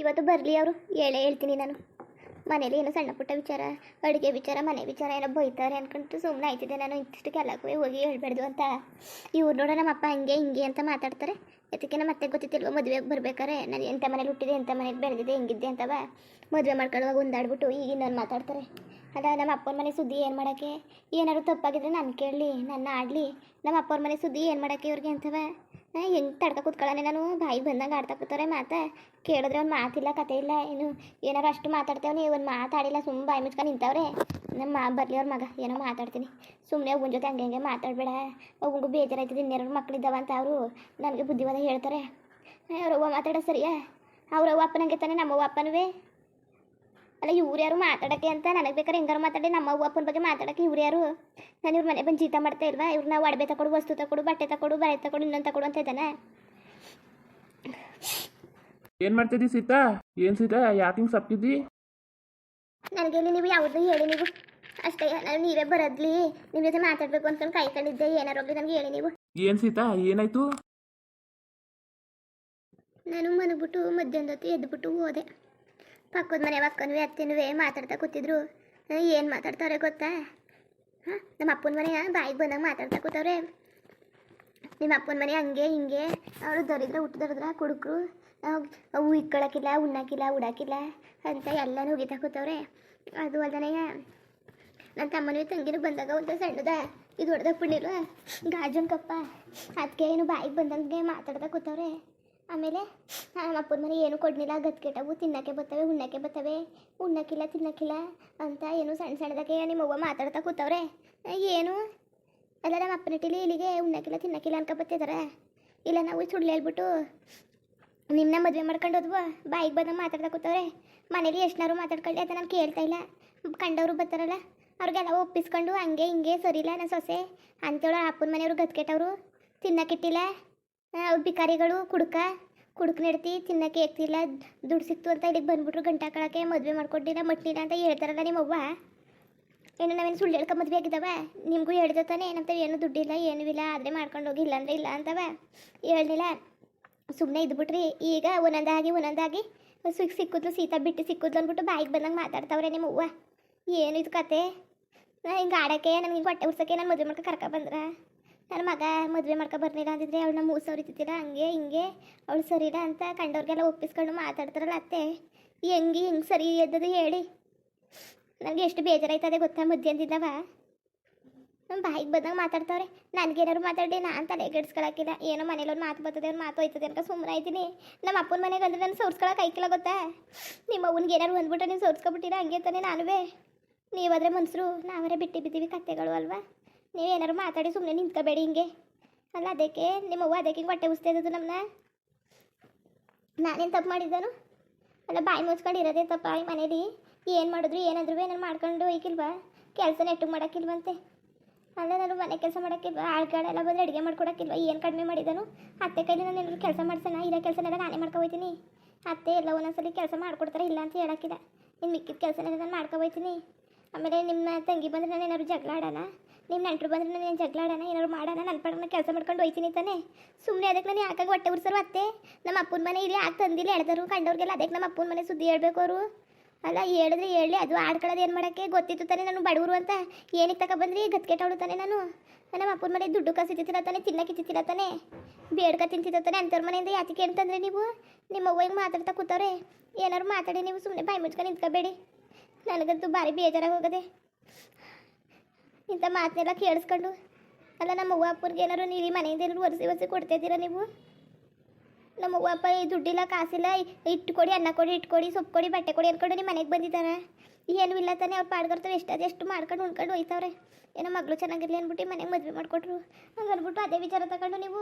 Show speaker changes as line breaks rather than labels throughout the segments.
ಇವತ್ತು ಬರಲಿ ಅವರು. ಹೇಳೇ ಹೇಳ್ತೀನಿ ನಾನು. ಮನೇಲಿ ಏನೋ ಸಣ್ಣ ಪುಟ್ಟ ವಿಚಾರ, ಅಡುಗೆ ವಿಚಾರ, ಮನೆ ವಿಚಾರ ಏನೋ ಬೈತಾರೆ ಅನ್ಕೊಂತು ಸುಮ್ಮನೆ ಆಯ್ತಿದೆ ನಾನು. ಇಷ್ಟಕ್ಕೆ ಎಲ್ಲಕ್ಕೂ ಹೋಗಿ ಹೇಳ್ಬಾರ್ದು ಅಂತ. ಇವ್ರು ನೋಡ ನಮ್ಮ ಅಪ್ಪ ಹಂಗೆ ಹಿಂಗೆ ಅಂತ ಮಾತಾಡ್ತಾರೆ. ಅದಕ್ಕೆ ನಮ್ಮ ಮತ್ತೆ ಗೊತ್ತಿತ್ತಿಲ್ವ ಮದುವೆಗೆ ಬರ್ಬೇಕಾರೆ. ನಾನು ಎಂಥ ಮನೇಲಿ ಹುಟ್ಟಿದೆ ಎಂಥ ಮನೇಲಿ ಬೆಳೆದಿದೆ, ಹೆಂಗಿದ್ದೆ ಅಂತವ ಮದುವೆ ಮಾಡ್ಕೊಳ್ಳುವಾಗ ಒಂದಾಡ್ಬಿಟ್ಟು ಈಗ ನಾನು ಮಾತಾಡ್ತಾರೆ. ಅದ ನಮ್ಮ ಅಪ್ಪನ ಮನೆ ಸುದ್ದಿ ಏನು ಮಾಡೋಕ್ಕೆ? ಏನಾದ್ರು ತಪ್ಪಾಗಿದ್ರೆ ನಾನು ಕೇಳಲಿ, ನನ್ನ ಆಡಲಿ. ನಮ್ಮ ಅಪ್ಪನ ಮನೆ ಸುದ್ದಿ ಏನು ಮಾಡೋಕ್ಕೆ ಇವ್ರಿಗೆ ಅಂತವ ಹೆಂಗೆ ತಡ್ಕ ಕೂತ್ಕೊಳ್ಳೋಣ ನಾನು? ಬಾಯಿ ಬಂದಂಗೆ ಆಡ್ತಾ ಕೂತಾರೆ ಮಾತಾ. ಕೇಳಿದ್ರೆ ಒಂದು ಮಾತಿಲ್ಲ, ಕತೆ ಇಲ್ಲ, ಏನು? ಏನಾರು ಅಷ್ಟು ಮಾತಾಡ್ತೇವೆ ಒಂದು ಮಾತಾಡಿಲ್ಲ ಸುಮ್ಮನೆ ಬಾಯಿ ಮುಚ್ಕೊಂಡು ನಿಂತವ್ರೆ. ನಮ್ಮ ಮಾ, ಬರಲಿ ಅವ್ರ ಮಗ, ಏನೋ ಮಾತಾಡ್ತೀನಿ. ಸುಮ್ಮನೆ ಒಬ್ಬನ ಜೊತೆ ಹಂಗೆ ಹಂಗೆ ಮಾತಾಡಬೇಡ. ಅವ್ಗು ಬೇಜಾರಾಯ್ತದೆ ಇನ್ನೆರಡು ಮಕ್ಕಳಿದ್ದಾವ ಅಂತ ಅವರು ನನಗೆ ಬುದ್ಧಿವಾದ ಹೇಳ್ತಾರೆ. ಅವ್ರವ್ವ ಮಾತಾಡೋ ಸರಿಯಾ? ಅವ್ರವ್ವ ಅಪ್ಪನಂಗೆ ತಾನೆ ನಮ್ಮವ್ವ ಅಪ್ಪನವೇ? ಅಲ್ಲ ಇವ್ರು ಯಾರು ಮಾತಾಡಕ್ಕೆ ಅಂತ ನನಗೆ ಬೇಕಾದ್ರೆ ಹೆಂಗಾರು ಮಾತಾಡಿ ನಮ್ಮ ಅವ್ವ ಅಪ್ಪನ ಬಗ್ಗೆ ಮಾತಾಡಕ್ಕೆ ಇವ್ರು ಯಾರು ನಾನು ಇವ್ರ ಮನೆ ಬಂದು ಜೀತ ಮಾಡ್ತಾ ಇಲ್ವಾ? ಇವ್ರನ್ನ ಒಡವೆ ತಕೊಡು ವಸ್ತು ತಕೊಡು ಬಟ್ಟೆ ತಕೊಡು ಬರೆ ತಕೊಡು ಇನ್ನೊಂದು ತಕೊಡು ಅಂತ ಇದ್ದಾನೆ.
ಏನು ಮಾಡ್ತಿದ್ದಿ ಸೀತಾ? ಏನು ಸೀತಾ? ಯಾಕೆ ಹಿಂಗೆ ಸಪ್ತಿದ್ದಿ?
ನನಗೆ ನೀವು ಯಾವುದು ಹೇಳಿ ನೀವು. ಅಷ್ಟೇ ನಾನು ನೀವೇ ಬರದ್ಲಿ. ನಿಮ್ಮ ಜೊತೆ ಮಾತಾಡಬೇಕು ಅಂತ ಕೈ ಕಂಡಿದ್ದೆ ಏನಾರು ನನಗೆ ಹೇಳಿ ನೀವು.
ಏನು ಸೀತಾ? ಏನಾಯ್ತು?
ನಾನು ಮನಗ್ಬಿಟ್ಟು ಮಧ್ಯಾಹ್ನ ಎದ್ದು ಎದ್ಬಿಟ್ಟು ಹೋದೆ. ಪಕ್ಕದ ಮನೆ ಅಕ್ಕನೂ ಅತ್ತೆನವೇ ಮಾತಾಡ್ತಾ ಕೂತಿದ್ರು. ಏನು ಮಾತಾಡ್ತಾವ್ರೆ ಗೊತ್ತಾ? ಹಾಂ, ನಮ್ಮ ಅಪ್ಪನ ಮನೆ ಬಾಯಿಗೆ ಬಂದಂಗೆ ಮಾತಾಡ್ತಾ ಕೂತವ್ರೆ. ನಿಮ್ಮ ಅಪ್ಪನ ಮನೆ ಹಂಗೆ, ಹಿಂಗೆ. ಅವರು ದರಿದ್ರ ಹುಟ್ಟಿದ್ರದ್ರ ಕುಡುಕರು. ಅವು ಇಕ್ಕೊಳಕಿಲ್ಲ ಉಣ್ಣಾಕಿಲ್ಲ ಉಡಾಕಿಲ್ಲ ಅಂತ ಎಲ್ಲನೂ ಹೋಗಿತಾ ಕೂತವ್ರೆ. ಅದು ಅಲ್ಲನೆಯ ನನ್ನ ತಮ್ಮನೂ ತಂಗಿನೂ ಬಂದಾಗ ಒಂದು ಸಣ್ಣದ, ಇದು ಹೊಡೆದ ಪುಣ್ಯರು ಗಾಜನ್ ಕಪ್ಪ. ಅದಕ್ಕೆ ಏನು ಬಾಯಿಗೆ ಬಂದಂಗೆ ಮಾತಾಡ್ತಾ ಕೂತವ್ರೆ. ಆಮೇಲೆ ನಮ್ಮ ಅಪ್ಪನ ಮನೆ ಏನು ಕೊಡಲಿಲ್ಲ. ಗತ್ಕೆಟವು ತಿನ್ನಕ್ಕೆ ಬರ್ತವೆ, ಉಣ್ಣಕ್ಕೆ ಬರ್ತವೆ. ಉಣ್ಣಕ್ಕಿಲ್ಲ, ತಿನ್ನೋಕ್ಕಿಲ್ಲ ಅಂತ ಏನು ಸಣ್ಣ ಸಣ್ಣದಕ್ಕೆ ನಿಮ್ಮ ಅವ್ವ ಮಾತಾಡ್ತಾ ಕೂತವ್ರೆ. ಏನು ಅಲ್ಲ, ನಮ್ಮ ಅಪ್ಪನ ಇಟ್ಟಿಲಿ ಇಲ್ಲಿಗೆ ಉಣ್ಣಕ್ಕಿಲ್ಲ, ತಿನ್ನಕ್ಕಿಲ್ಲ ಅನ್ಕೊ ಬತ್ತಿದಾರೆ. ಇಲ್ಲ, ನಾವು ಸುಳ್ಳು ಹೇಳ್ಬಿಟ್ಟು ನಿಮ್ಮನ್ನ ಮದುವೆ ಮಾಡ್ಕೊಂಡು ಹೋದ್ವು. ಬಾಯಿಗೆ ಬಂದು ಮಾತಾಡ್ತಾ ಕೂತವ್ರೆ. ಮನೇಲಿ ಎಷ್ಟನಾರು ಮಾತಾಡ್ಕೊಳ್ಳಿ ಅಂತ ನಾನು ಕೇಳ್ತಾ ಇಲ್ಲ. ಕಂಡವರು ಬರ್ತಾರಲ್ಲ, ಅವ್ರಿಗೆಲ್ಲ ಒಪ್ಪಿಸ್ಕೊಂಡು ಹಂಗೆ ಹಿಂಗೆ ಸರಿಲ್ಲ ನನ್ನ ಸೊಸೆ. ಅಂತೇಳೋ ಅಪ್ಪನ ಮನೆಯವರು ಗತ್ಕೆಟ್ಟವರು ತಿನ್ನಕ್ಕಿಟ್ಟಿಲ್ಲ. ಬಿಕಾರಿಗಳು ಕುಡ್ಕ ಕುಡುಕ್ ನೆಡ್ತಿ ತಿನ್ನಕ್ಕೆ ಎತ್ತಿಲ್ಲ ದುಡ್ಡು ಸಿಕ್ತು ಅಂತ ಇಲ್ಲಿಗೆ ಬಂದ್ಬಿಟ್ರು ಗಂಟೆ ಹಾಕೊಳಕ್ಕೆ ಮದುವೆ ಮಾಡ್ಕೊಟ್ಟಿಲ್ಲ ಮಟ್ಟಿಲ್ಲ ಅಂತ ಹೇಳ್ತಾರಲ್ಲ ನಿಮ್ಮವ್ವ. ಏನು ನಾವೇನು ಸುಳ್ಳು ಹೇಳ್ಕೊ ಮದುವೆ ಆಗಿದ್ದಾವ? ನಿಮಗೂ ಹೇಳ್ದೆ ತಾನೆ ಏನಂತ ಏನು ದುಡ್ಡಿಲ್ಲ, ಏನೂ ಇಲ್ಲ, ಆದರೆ ಮಾಡ್ಕೊಂಡು ಹೋಗಿ ಇಲ್ಲ ಅಂದರೆ ಇಲ್ಲ ಅಂತವ. ಹೇಳಲಿಲ್ಲ ಸುಮ್ಮನೆ ಇದ್ಬಿಟ್ರಿ. ಈಗ ಒಂದೊಂದಾಗಿ ಒಂದೊಂದಾಗಿ ಸಿಕ್, ಸಿಕ್ಕಿದ್ಲು ಸೀತಾ ಬಿಟ್ಟು ಸಿಕ್ಕಿದ್ಲು ಅಂದ್ಬಿಟ್ಟು ಬಾಯಿಗೆ ಬಂದಂಗೆ ಮಾತಾಡ್ತಾವ್ರೆ ನಿಮ್ಮ ಅವ್ವ ಏನು ಇದು ಕತೆ? ನಾ ಹಿಂಗೆ ಆಡೋಕ್ಕೆ, ನನಗೆ ಹೊಟ್ಟೆ ಉರ್ಸೋಕ್ಕೆ ನಾನು ಮದುವೆ ಮಾಡ್ಕೊ ಕರ್ಕೊ ಬಂದ್ರ? ನನ್ನ ಮಗ ಮದುವೆ ಮಾಡ್ಕೊ ಬರ್ಲಿಲ್ಲ ಅಂದಿದ್ರೆ ಅವಳನ್ನ ಮೂಸು ಸರಿತಿದ್ದಿಲ್ಲ ಹಂಗೆ ಹಿಂಗೆ ಅವಳು ಸರಿಲ್ಲ ಅಂತ ಕಂಡವ್ರಿಗೆಲ್ಲ ಒಪ್ಪಿಸ್ಕೊಂಡು ಮಾತಾಡ್ತಾರಲ್ಲ ಅತ್ತೆ. ಹೆಂಗೆ ಹಿಂಗೆ ಸರಿ ಎದ್ದದು ಹೇಳಿ. ನನಗೆ ಎಷ್ಟು ಬೇಜಾರಾಯ್ತದೆ ಗೊತ್ತಾ ಮಧ್ಯಾಹ್ನದಿಂದವ ನಮ್ಮ ಬಾಯಿಗೆ ಬಂದಾಗ ಮಾತಾಡ್ತಾವ್ರೆ. ನನಗೇನಾದ್ರು ಮಾತಾಡಿ, ನಾನು ತಲೆ ಕೆಡ್ಸ್ಕೊಳಕ್ಕಿಲ್ಲ. ಏನೋ ಮನೇಲಿ ಒಂದು ಮಾತು ಬರ್ತದೆ ಅವ್ರು ಮಾತು ಹೋಯ್ತದೆ ಅಂತ ಸುಮ್ಮನೆ ಆಯ್ತೀನಿ ನಮ್ಮ ಅಪ್ಪನ ಮನೆಗೆ ಅಂದ್ರೆ ನಾನು ಸೋರ್ಸ್ಕೊಳಕ್ಕೆ ಐಕಿಲ್ಲ ಗೊತ್ತಾ? ನಿಮ್ಮ ಅವ್ನಿಗೆ ಏನಾರು ಬಂದ್ಬಿಟ್ರೆ ನೀವು ಸೋರ್ಸ್ಕೊಬಿಟ್ಟಿರ, ಹಂಗೆ ತಾನೇ ನಾನುವೇ. ನೀವಾದರೆ ಮನ್ಸರು, ನಾವರೇ ಬಿಟ್ಟು ಬಿದ್ದೀವಿ ಕತ್ತೆಗಳು ಅಲ್ವಾ? ನೀವು ಏನಾರು ಮಾತಾಡಿ ಸುಮ್ಮನೆ ನಿಂತ್ಕೋಬೇಡಿ ಹಿಂಗೆ. ಅಲ್ಲ ಅದಕ್ಕೆ, ನಿಮ್ಮ ಅವ್ವ ಅದಕ್ಕೆ ಹೊಟ್ಟೆ ಉಸ್ತಾ ನಮ್ಮನ್ನ ನಾನೇನು ತಪ್ಪು ಮಾಡಿದ್ದಾನು? ಅಲ್ಲ ಬಾಯಿ ಮುಚ್ಕೊಂಡು ಇರೋದೇ ತಪ್ಪ ಈ ಮನೇಲಿ? ಏನು ಮಾಡಿದ್ರು, ಏನಾದರೂ ಏನಾರು ಮಾಡ್ಕೊಂಡು ಹೋಯ್ಕಿಲ್ವಾ? ಕೆಲಸ ನೆಟ್ಟು ಮಾಡೋಕ್ಕಿಲ್ವಂತೆ? ಅಲ್ಲ ನಾನು ಮನೆ ಕೆಲಸ ಮಾಡೋಕ್ಕಿಲ್ವ? ಆಳ್ಗಳೆಲ್ಲ ಬಂದು ಅಡುಗೆ ಮಾಡ್ಕೊಡೋಕ್ಕಿಲ್ವ? ಏನು ಕಡಿಮೆ ಮಾಡಿದ್ದಾನು ಅತ್ತೆ ಕೈಲಿ ನಾನು ಏನಾದ್ರು ಕೆಲಸ ಮಾಡ್ಸೋಣ ಇರೋ ಕೆಲಸನೆಲ್ಲ ನಾನೇ ಮಾಡ್ಕೊ ಹೋಯ್ತೀನಿ. ಅತ್ತೆ ಎಲ್ಲ ಒಂದೊಂದ್ಸಲಿ ಕೆಲಸ ಮಾಡ್ಕೊಡ್ತಾರೆ ಇಲ್ಲ ಅಂತ ಹೇಳೋಕ್ಕಿಲ್ಲ. ಇನ್ನು ಮಿಕ್ಕಿದ ಕೆಲಸನೆಲ್ಲ ನಾನು ಮಾಡ್ಕೊ ಹೋಯ್ತೀನಿ. ಆಮೇಲೆ ನಿಮ್ಮ ತಂಗಿ ಬಂದರೆ ನಾನು ಏನಾದ್ರು ಜಗಳ ಆಡೋಣ ನಿಮ್ಮ ನೆಂಟರು ಬಂದ್ರೆ ನಾನು ಏನು ಜಗಳ ಆಡೋಣ ಏನಾದ್ರು ಮಾಡೋಣ ನನ್ನ ಪಡ ಕೆಲಸ ಮಾಡ್ಕೊಂಡು ಹೋಯ್ತೀನಿ ತಾನೆ. ಸುಮ್ಮನೆ ಅದಕ್ಕೆ ನಾನು ಯಾಕಾಗ ಹೊಟ್ಟೆ ಉರ್ಸರು ಅತ್ತೆ? ನಮ್ಮ ಅಪ್ಪನ ಮನೆ ಇಲ್ಲಿ ಯಾಕೆ ತಂದಿಲ್ಲ? ಹೇಳ್ದರು ಕಂಡವ್ರಿಗೆಲ್ಲ ಅದಕ್ಕೆ ನಮ್ಮ ಅಪ್ಪನ ಮನೆ ಸುದ್ದಿ ಹೇಳ್ಬೇಕು ಅವರು. ಅಲ್ಲ, ಹೇಳಿದ್ರೆ ಹೇಳಿ, ಅದು ಆಡ್ಕೊಳ್ಳೋದು ಏನು ಮಾಡೋಕ್ಕೆ? ಗೊತ್ತಿತ್ತು ತಾನೆ ನಾನು ಬಡವರು ಅಂತ. ಏನಕ್ಕೆ ತಕ ಬಂದ್ರಿ? ಗತ್ಕೆಟ್ಟವಳು ತಾನೆ ನಾನು. ನಮ್ಮ ಅಪ್ಪನ ಮನೆ ದುಡ್ಡು ಕಸಿತಿರ ತಾನೆ? ತಿನ್ನಕ್ಕೆ ತಿಂತಿರ ತಾನೆ? ಬೇಡ್ಕ ತಿಂತಿದ್ದ ತಾನೆ? ಅಂಥವ್ರ ಮನೆಯಿಂದ ಯಾತಿಗೆ ಅಂತಂದ್ರೆ ನೀವು? ನಿಮ್ಮ ಅವ್ವ ಮಾತಾಡ್ತಾ ಕೂತವ್ರೆ. ಏನಾರು ಮಾತಾಡಿ ನೀವು ಸುಮ್ಮನೆ ಬಾಯಿ ಮುಚ್ಕೊಂಡು ನಿಂತ್ಕೋಬೇಡಿ. ನನಗಂತೂ ಭಾರಿ ಬೇಜಾರಾಗಿ ಹೋಗದೆ. ಇಂಥ ಮಾತನ್ನೆಲ್ಲ ಕೇಳಿಸ್ಕೊಂಡು, ಅಲ್ಲ ನಮ್ಮ ಅವ್ವ ಅಪ್ಪರಿಗೆ ಏನಾರು ನೀರಿ ಮನೆಯಿಂದ ಏನಾರು ಒರೆಸಿ ಒರೆಸಿ ಕೊಡ್ತಾಯಿದ್ದೀರ ನೀವು? ನಮ್ಮ ಅವ್ವ ಅಪ್ಪ ಈ ದುಡ್ಡಿಲ್ಲ, ಕಾಸಿಲ್ಲ ಇಟ್ಟು ಕೊಡಿ ಅನ್ನ ಕೊಡಿ ಇಟ್ಟು ಕೊಡಿ ಸೊಪ್ಪು ಕೊಡಿ, ಬಟ್ಟೆ ಕೊಡಿ ಅನ್ಕೊಂಡು ನಿಮ್ಮ ಮನೆಗೆ ಬಂದಿದ್ದಾರೆ. ಏನೂ ಇಲ್ಲ ತಾನೆ, ಅವ್ರು ಪಾಡ್ಕೊಡ್ತಾರೆ ಎಷ್ಟಾದ ಎಷ್ಟು ಮಾಡ್ಕೊಂಡು, ಉಣ್ಕೊಂಡು ಹೋಯ್ತವ್ರೆ ಏನೋ ಮಗಳು ಚೆನ್ನಾಗಿರಲಿ ಅಂದ್ಬಿಟ್ಟು ಮನೆಗೆ ಮದುವೆ ಮಾಡಿಕೊಟ್ರು. ಹಂಗೆ ಅಂದ್ಬಿಟ್ಟು ಅದೇ ವಿಚಾರ ತಗೊಂಡು ನೀವು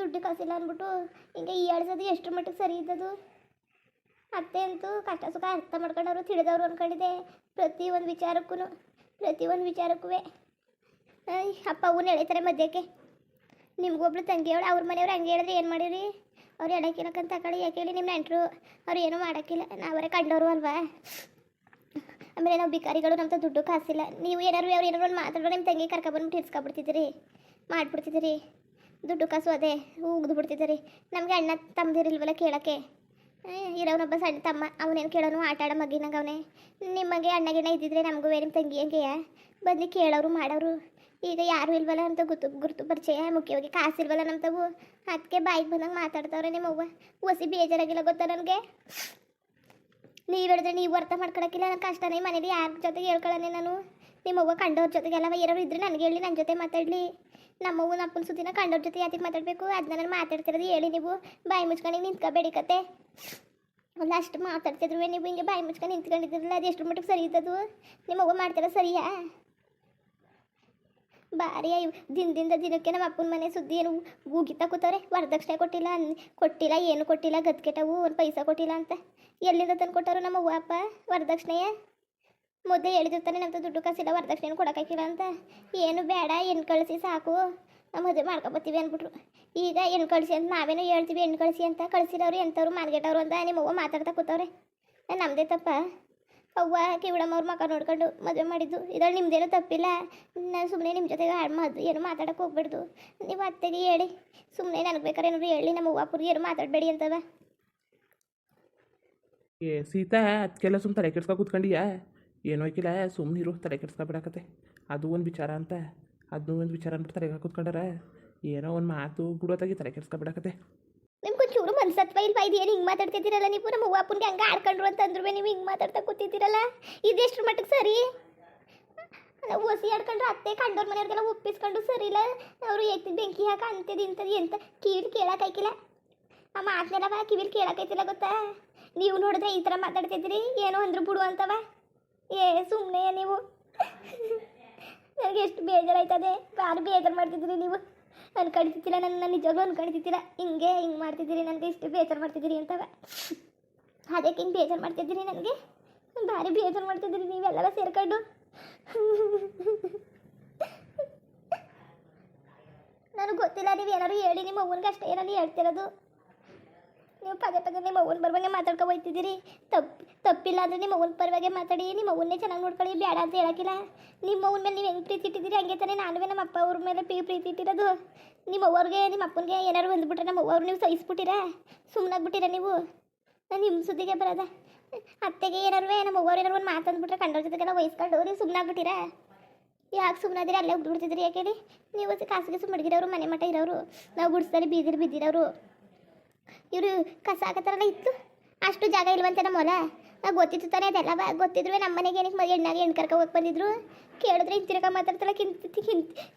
ದುಡ್ಡು ಕಾಸಿಲ್ಲ ಅಂದ್ಬಿಟ್ಟು ಹಿಂಗೆ ಈ ಎಳ್ಸೋದು ಎಷ್ಟು ಮಟ್ಟಿಗೆ ಸರಿ ಇದ್ದದು ಅತ್ತೆ ಅಂತೂ ಕಷ್ಟ ಸುಖ ಅರ್ಥ ಮಾಡ್ಕೊಂಡವ್ರು, ತಿಳಿದವರು ಅಂದ್ಕೊಂಡಿದ್ದೆ ಪ್ರತಿ ಒಂದು ವಿಚಾರಕ್ಕೂ ಪ್ರತಿಯೊಂದು ವಿಚಾರಕ್ಕೂ ಅಪ್ಪ ಅವನ್ನ ಎಳಿತಾರೆ ಮಧ್ಯಕ್ಕೆ. ನಿಮ್ಗೊಬ್ಳು ತಂಗಿ ಅವಳು ಅವ್ರ ಮನೆಯವ್ರು ಹಂಗೆ ಹೇಳಿದ್ರೆ ಏನು ಮಾಡಿರಿ? ಅವ್ರು ಎಡಕ್ಕಿಲಕ್ಕಂತ ಕಡೆ ಯಾಕೆ ಹೇಳಿ ನಿಮ್ಮ ನೆಂಟರು ಅವ್ರು ಏನೂ ಮಾಡೋಕ್ಕಿಲ್ಲ. ನಾವರೇ ಕಂಡವರು ಅಲ್ವಾ? ಆಮೇಲೆ ನಾವು ಬಿಕಾರಿಗಳು ನಮ್ಮ ದುಡ್ಡು ಕಾಸಿಲ್ಲ. ನೀವು ಏನಾರು ಅವ್ರು ಏನಾರು ಒಂದು ಮಾತಾಡೋ ನಿಮ್ಮ ತಂಗಿ ಕರ್ಕೊಬಂದ್ಬಿಟ್ಟು ಹಿಡ್ಸ್ಕೊಬಿಡ್ತಿದ್ದೀರಿ. ಮಾಡಿಬಿಡ್ತಿದ್ದೀರಿ. ದುಡ್ಡು ಕಾಸು ಅದೇ, ಉಗ್ದು ಬಿಡ್ತಿದ್ದೀರಿ. ನಮಗೆ ಅಣ್ಣ ತಮ್ಮದಿರಿಲ್ವಲ್ಲ ಕೇಳೋಕ್ಕೆ? ಇರೋನೊಬ್ಬ ಸಣ್ಣ ತಮ್ಮ, ಅವನೇನು ಕೇಳೋನು? ಆಟ ಆಡೋ ಮಗಿನಂಗೆ ಅವನೇ. ನಿಮಗೆ ಅಣ್ಣಗಿನ ಇದ್ದಿದ್ರೆ ನಮಗೂ ನಿಮ್ಮ ತಂಗಿ ಹಂಗೆಯ ಬಂದು ಕೇಳೋರು, ಮಾಡೋರು. ಈಗ ಯಾರು ಇಲ್ವಲ್ಲ ಅಂತ ಗೊತ್ತು ಗುರುತು ಪರಿಚಯ, ಮುಖ್ಯವಾಗಿ ಕಾಸು ಇಲ್ವಲ್ಲ ನಮ್ಮ ತಗು ಅದಕ್ಕೆ ಬಾಯಿಗೆ ಬಂದಂಗೆ ಮಾತಾಡ್ತಾವ್ರೆ ನಿಮ್ಮ ಅವ್ವ ಒಸಿ ಬೇಜಾರಾಗಿಲ್ಲ ಗೊತ್ತಾ ನನಗೆ? ನೀವು ಹೇಳಿದ್ರೆ ನೀವು ಅರ್ಥ ಮಾಡ್ಕೊಳಕ್ಕಿಲ್ಲ ನನ್ನ ಕಷ್ಟನೇ ಮನೇಲಿ ಯಾರ ಜೊತೆಗೆ ಹೇಳ್ಕೊಳ್ಳೋಣ ನಾನು? ನಿಮ್ಮ ಅವ್ವ ಕಂಡವ್ರ ಜೊತೆಗೆಲ್ಲ ಯಾರು ಇದ್ರೆ ನನಗೆ ಹೇಳಿ ನನ್ನ ಜೊತೆ ಮಾತಾಡಲಿ. ನಮ್ಮ ನಪ್ಪನ ಸುದ್ದಿನ ಕಂಡವ್ರ ಜೊತೆ ಯಾತಿಗೆ ಮಾತಾಡಬೇಕು? ಅದನ್ನ ನಾನು ಮಾತಾಡ್ತಿರೋದು ಹೇಳಿ ನೀವು. ಬಾಯಿ ಮುಚ್ಕೊಂಡು ನಿಂತ್ಕೋಬೇಡಿ ಕತೆ. ಅಲ್ಲ ಅಷ್ಟು ಮಾತಾಡ್ತಿದ್ರು ನೀವು, ಹಿಂಗೆ ಬಾಯಿ ಮುಚ್ಕೊಂಡು ನಿಂತ್ಕೊಂಡಿದ್ರಲ್ಲ, ಅದು ಎಷ್ಟು ಮಟ್ಟಿಗೆ ಸರಿ ಇದ್ದದು ನಿಮ್ಮ ಅವ್ವ ಮಾಡ್ತಾರ ಸರಿಯಾ? ಬಾರಿ ಅಯ್ಯೋ ದಿನದಿಂದ ದಿನಕ್ಕೆ ನಮ್ಮ ಅಪ್ಪನ ಮನೆ ಸುದ್ದಿ ಏನು ಗೂಗಿತಾ ಕೂತವ್ರೆ, ವರದಕ್ಷಿಣೆ ಕೊಟ್ಟಿಲ್ಲ ಅನ್ ಕೊಟ್ಟಿಲ್ಲ, ಏನು ಕೊಟ್ಟಿಲ್ಲ ಗದ್ಕೆಟವು ಒಂದು ಪೈಸಾ ಕೊಟ್ಟಿಲ್ಲ ಅಂತ. ಎಲ್ಲಿಂದ ತಂದು ಕೊಟ್ಟರು ನಮ್ಮ ಅವ್ವ, ಅಪ್ಪ? ವರದಕ್ಷಿಣೆಯ? ಮೊದಲೇ ಹೇಳಿದಿರ್ತಾನೆ ನಮ್ಮ ದುಡ್ಡು ಕಾಸಿಲ್ಲ ವರದಕ್ಷಿಣೆ ಕೊಡೋಕ್ಕಾಗಿಲ್ಲ ಅಂತ. ಏನು ಬೇಡ ಏನು ಕಳಿಸಿ ಸಾಕು. ನಾವು ಮದುವೆ ಮಾಡ್ಕೊಬತ್ತೀವಿ ಅಂದ್ಬಿಟ್ರು ಈಗ ಹೆಣ್ಣು ಕಳಿಸಿ ಅಂತ ನಾವೇನು ಹೇಳ್ತೀವಿ ಹೆಣ್ಣು ಕಳಿಸಿ ಅಂತ. ಕಳಿಸಿರೋರು ಎಂಥವ್ರು, ಮಾರ್ಗೆಟವ್ರು ಅಂತ ನಿಮ್ಮ ಅವ್ವ ಮಾತಾಡ್ತಾ ಕೂತವ್ರೆ. ನಮ್ಮದೇ ತಪ್ಪ? ಅವ್ವ ಕಿವಿಡಮ್ಮ ಅವ್ರ ಮಕ್ಕ ನೋಡ್ಕೊಂಡು ಮದುವೆ ಮಾಡಿದ್ದು. ಇದ್ರಲ್ಲಿ ನಿಮ್ದೇನೂ ತಪ್ಪಿಲ್ಲ. ನಾನು ಸುಮ್ಮನೆ ನಿಮ್ಮ ಜೊತೆಗೆ ಹಾಳು ಮದ್ದು ಏನು ಮಾತಾಡೋಕೆ ಹೋಗ್ಬಿಡ್ದು. ನೀವು ಅತ್ತೆಗೆ ಹೇಳಿ. ಸುಮ್ಮನೆ ನನಗೆ ಬೇಕಾದ್ರೆ ಏನಾದ್ರು ಹೇಳಿ, ನಮ್ಮ ಅವ್ವ ಅಪ್ಪರಿಗೆ ಏನು ಮಾತಾಡಬೇಡಿ ಅಂತವ.
ಏ, ಸೀತಾ ಅದಕ್ಕೆಲ್ಲ ಸುಮ್ಮನೆ ತಲೆ ಕೆಡ್ಸ್ಕೊ ಕೂತ್ಕೊಂಡಿಯಾ? ಏನೋ ಸುಮ್ಮನೆ ಇರೋ, ತಲೆ ಕೆಡ್ಸ್ಕೊಬಿಡಕತ್ತೆ. ಅದು ಒಂದು ವಿಚಾರ ಅಂತ. ಅದನ್ನೂ ಒಂದು ವಿಚಾರ ಅಂದ್ಬಿಟ್ಟು ತಲೆಗೆ ಕೂತ್ಕೊಂಡಾರ ಏನೋ ಒಂದು ಮಾತು ಬಿಡೋತಾಗಿ ತಲೆ ಕೆಡ್ಸ್ಕೊಬಿಡಕತ್ತೆ.
ನಿಮ್ಗೆ ಒಂಚೂರು ಮನ್ಸತ್ವ ಇಲ್ವಾ ಏನು ಹಿಂಗೆ ಮಾತಾಡ್ತಿದ್ದೀರಲ್ಲ? ನೀವು ನಮ್ಮ ಅವ್ವ ಅಪ್ಪನಿಗೆ ಹಂಗೆ ಆಡ್ಕೊಂಡ್ರು ಅಂತ ಅಂದ್ರೂ ನೀವು ಹಿಂಗೆ ಮಾತಾಡ್ತಾ ಕೂತಿದ್ದೀರಲ್ಲ? ಇದೆಷ್ಟು ಮಟ್ಟಿಗೆ ಸರಿ? ಒಸಿ ಆಡ್ಕೊಂಡ್ರೆ ಅತ್ತೆ ಕಂಡೋರ್ ಮನೆಯವ್ರಿಗೆಲ್ಲ ಒಪ್ಪಿಸ್ಕೊಂಡು ಸರಿ ಇಲ್ಲ ಅವರು ಎತ್ತಿ ಬೆಂಕಿ ಹಾಕ ಅಂಥದ್ದು ಇಂಥದ್ದು ಎಂತ ಕಿವಿಲಿ ಕೇಳೋಕ್ಕಾಯ್ಕಿಲ್ಲ ಆ ಮಾತನ್ನೆಲ್ಲವ ಕಿವಿಲಿ ಕೇಳೋಕೈತಿಲ್ಲ ಗೊತ್ತಾ? ನೀವು ನೋಡಿದ್ರೆ ಈ ಥರ ಮಾತಾಡ್ತಿದ್ದೀರಿ? ಏನೋ ಅಂದ್ರು ಬಿಡು ಅಂತವ. ಏ ಸುಮ್ಮನೆ ನೀವು. ನನಗೆ ಎಷ್ಟು ಬೇಜಾರಾಯ್ತದೆ. ಯಾರು ಬೇಜಾರು ಮಾಡ್ತಿದ್ದೀರಿ ನೀವು. ಅನ್ಕೊಂಡಿದ್ದಿಲ್ಲ ನನ್ನ ನನ್ನ ನಿಜವಾಗ್ಲೂ ಅನ್ಕೊಂಡಿದ್ದಿಲ್ಲ ಹಿಂಗೆ ಹಿಂಗೆ ಮಾಡ್ತಿದ್ದೀರಿ ನನಗೆ ಇಷ್ಟು ಬೇಜಾರು ಮಾಡ್ತಿದ್ದೀರಿ ಅಂತವ. ಅದಕ್ಕೆ ಹಿಂಗೆ ಬೇಜಾರು ಮಾಡ್ತಿದ್ದೀರಿ ನನಗೆ? ಭಾರಿ ಬೇಜಾರು ಮಾಡ್ತಿದ್ದೀರಿ ನೀವೆಲ್ಲ ಸೇರ್ಕೊಂಡು. ನನಗೆ ಗೊತ್ತಿಲ್ಲ, ನೀವು ಏನಾದ್ರು ಹೇಳಿ, ನಿಮ್ಮ ಅವ್ವನಿಗೆ ಅಷ್ಟೇ ಏನಾದ್ರು ಹೇಳ್ತಿರೋದು. ನೀವು ಪದೇ ಪದೇ ನಿಮ್ಮ ಅವ್ವನ ಬರ್ಬಂಗೆ ಮಾತಾಡ್ಕೊ ಹೋಗ್ತಿದ್ದೀರಿ. ತಪ್ಪು. ತಪ್ಪಿಲ್ಲ ಅಂದರೆ ನಿಮ್ಮ ಅವ್ವನ ಪರವಾಗಿ ಮಾತಾಡಿ, ನಿಮ್ಮ ಅವ್ವನ್ನೇ ಚೆನ್ನಾಗಿ ನೋಡ್ಕೊಳ್ಳಿ, ಬೇಡ ಅಂತ ಹೇಳೋಕ್ಕಿಲ್ಲ. ನಿಮ್ಮ ಮೇಲೆ ನೀವು ಹೆಂಗೆ ಪ್ರೀತಿ ಇಟ್ಟಿದ್ದೀರಿ? ಹಂಗೆ ತಾನೇ ನಾನು ನಮ್ಮ ಅಪ್ಪ ಅವ್ರ ಮೇಲೆ ಪಿ ಪ್ರೀತಿ ಇಟ್ಟಿರೋದು. ನಿಮ್ಮ ಅವ್ರಿಗೆ ನಿಮ್ಮ ಅಪ್ಪನಿಗೆ ಏನಾರು ಬಂದುಬಿಟ್ರೆ ನಮ್ಮ ಅವ್ರು ನೀವು ಸಹಿಸ್ಬಿಟ್ಟಿರ? ಸುಮ್ಮನಾಗ್ಬಿಟ್ಟಿರ ನೀವು? ನಿಮ್ಮ ಸುದ್ದಿಗೆ ಬರೋದ. ಅತ್ತೆಗೆ ಏನಾರು ನಮ್ಮ ಅವ್ರು ಏನಾರು ಒಂದು ಮಾತಂದ್ಬಿಟ್ರೆ ಕಂಡವ್ರ ಜೊತೆಗೆಲ್ಲ ವಹಿಸ್ಕೊಂಡು ನೀವು ಸುಮ್ಮನಾಗ್ಬಿಟ್ಟಿರ ಯಾಕೆ ಸುಮ್ಮನಾದಿರಿ ಅಲ್ಲೇ ಹುಡ್ಬಿಡ್ತಿದ್ರಿ ಯಾಕೆ ನೀವು ಖಾಸಗಿ ಸುಮ್ಮಡಿಗಿರೋರು ಮನೆ ಮಠ ಇರೋರು, ನಾವು ಗುಡಿಸ್ತಾರೆ ಬೀದಿರು ಬಿದ್ದಿರೋರು. ಇವರು ಕಸ ಹಾಕತ್ತಾರಲ್ಲ ಇತ್ತು? ಅಷ್ಟು ಜಾಗ ಇಲ್ವಂತೆ ನಮ್ಮ ಹೊಲ? ಗೊತ್ತಿತ್ತು ತಾನೇ ಅದೆಲ್ಲ ಗೊತ್ತಿದ್ರು ನಮ್ಮ ಮನೆಗೆ ಏನಕ್ಕೆ ಮದುವೆ ಹೆಣ್ಣಾಗಿ ಹೆಣ್ಣು ಕರ್ಕೊ ಹೋಗಿ ಬಂದಿದ್ರು. ಕೇಳಿದ್ರೆ ಹಿಂತಿರ್ಗ ಮಾತಾಡ್ತಾಳೆ, ಕಿಂತ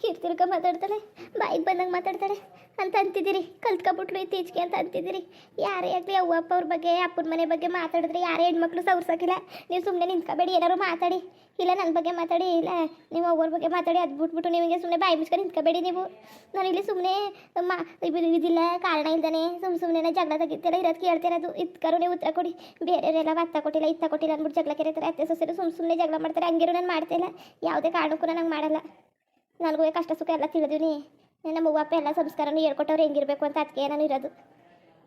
ಕಿರ್ತಿರ್ಕ ಮಾತಾಡ್ತಾಳೆ, ಬಾಯಿಗೆ ಬಂದಂಗೆ ಮಾತಾಡ್ತಾಳೆ. ಅಂತ ಅಂತಿದ್ದೀರಿ, ಕಲ್ತ್ಕೊಬಿಟ್ರು ಇತ್ತೀಚೆಗೆ ಅಂತ ಅಂತಿದ್ದೀರಿ. ಯಾರೇ ಆಗಲಿ ಅವ್ವ, ಅಪ್ಪ ಅವ್ರ ಬಗ್ಗೆ, ಅಪ್ಪನ ಮನೆ ಬಗ್ಗೆ ಮಾತಾಡಿದ್ರೆ ಯಾರೇ ಹೆಣ್ಮಕ್ಳು ಸವ್ರ್ಸೋಕ್ಕಿಲ್ಲ ನೀವು ಸುಮ್ಮನೆ ನಿಂತ್ಕೋಬೇಡಿ, ಏನಾರು ಮಾತಾಡಿ. ಇಲ್ಲ ನನ್ನ ಬಗ್ಗೆ ಮಾತಾಡಿ, ಇಲ್ಲ ನೀವು ಅವ್ರ ಬಗ್ಗೆ ಮಾತಾಡಿ, ಅದು ಬಿಟ್ಬಿಟ್ಟು ನಿಮಗೆ ಸುಮ್ಮನೆ ಬಾಯಿ ಮುಚ್ಕೊಂಡು ನಿಂತ್ಕೋಬೇಡಿ ನೀವು. ನಾನು ಇಲ್ಲಿ ಸುಮ್ಮನೆ ಮಾ ಇದಿಲ್ಲ, ಕಾರಣ ಇಲ್ದಾನೆ ಸುಮ್ಮ ಸುಮ್ಮನೆ ಜಗಳ ತೆಗಿತಿಲ್ಲ ಇರೋದು ಕೇಳ್ತಿರೋದು ಇತ್ಕರು ನೀವು ಉತ್ತರ ಕೊಡಿ. ಬೇರೆಯವರೆಲ್ಲ ಅತ್ತ ಕೊಟ್ಟಿಲ್ಲ, ಇತ್ತ ಕೊಟ್ಟಿಲ್ಲ ಅಂದ್ಬಿಟ್ಟು ಜಗಳ ಕೆರೀತಾರೆ, ಅತ್ತೆ ಸೊಸೆರು ಸುಮ್ಮ ಸುಮ್ಮನೆ ಜಗಳ ಮಾಡ್ತಾರೆ ಹಂಗಿರು ನಾನು ಮಾಡ್ತಿಲ್ಲ ಯಾವುದೇ ಕಾರಣಕ್ಕೂ ನಂಗೆ ಮಾಡಲ್ಲ. ನನಗೂ ಕಷ್ಟ ಸುಖ ಎಲ್ಲ ತಿಳಿದೀನಿ ನಮ್ಮ ಅವ್ವ ಅಪ್ಪ ಎಲ್ಲ ಸಂಸ್ಕಾರನೂ ಹೇಳ್ಕೊಟ್ಟವ್ರು ಹೆಂಗಿರ್ಬೇಕು ಅಂತ ಅದಕ್ಕೆ ನಾನು ಇರೋದು.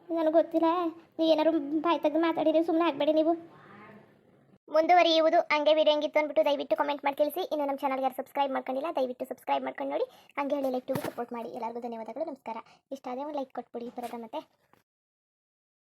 ನನಗೆ ಗೊತ್ತಿಲ್ಲ. ನೀವು ಏನಾರು ಬಾಯ್ ತೆಗೆದು ಮಾತಾಡಿರಿ ಸುಮ್ಮನೆ ಆಗಬೇಡಿ ನೀವು. ಮುಂದುವರಿಯುವುದು ಹಂಗೆ ವಿಡಿಯೋ ಹೆಂಗಿತ್ತು ಅಂದ್ಬಿಟ್ಟು ದಯವಿಟ್ಟು ಕಮೆಂಟ್ ಮಾಡಿ ತಿಳಿಸಿ. ಇನ್ನು ನಮ್ಮ ಚಾನಲ್ಗೆ ಯಾರು ಸಬ್ಸ್ಕ್ರೈಬ್ ಮಾಡ್ಕೊಂಡಿಲ್ಲ, ದಯವಿಟ್ಟು ಸಬ್ಸ್ಕ್ರೈಬ್ ಮಾಡ್ಕೊಂಡು ನೋಡಿ. ಹಂಗೆ ಹೇಳಿ ಲೈಕ್ ಸಪೋರ್ಟ್ ಮಾಡಿ. ಎಲ್ಲರಿಗೂ ಧನ್ಯವಾದಗಳು. ನಮಸ್ಕಾರ. ಇಷ್ಟ ಆದರೆ ಒಂದು ಲೈಕ್ ಕೊಟ್ಬಿಡಿ. ಬರೋದ ಮತ್ತೆ.